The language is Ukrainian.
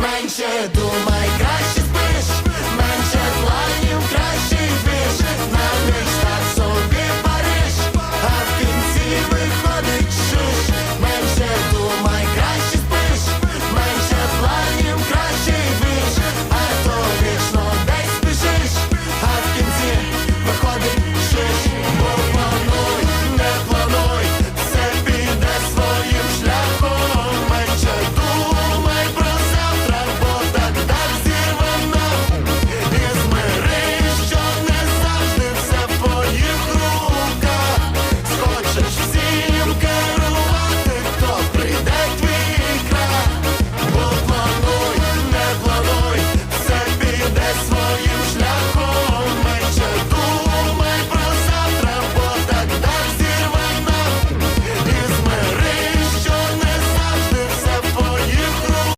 менше думай.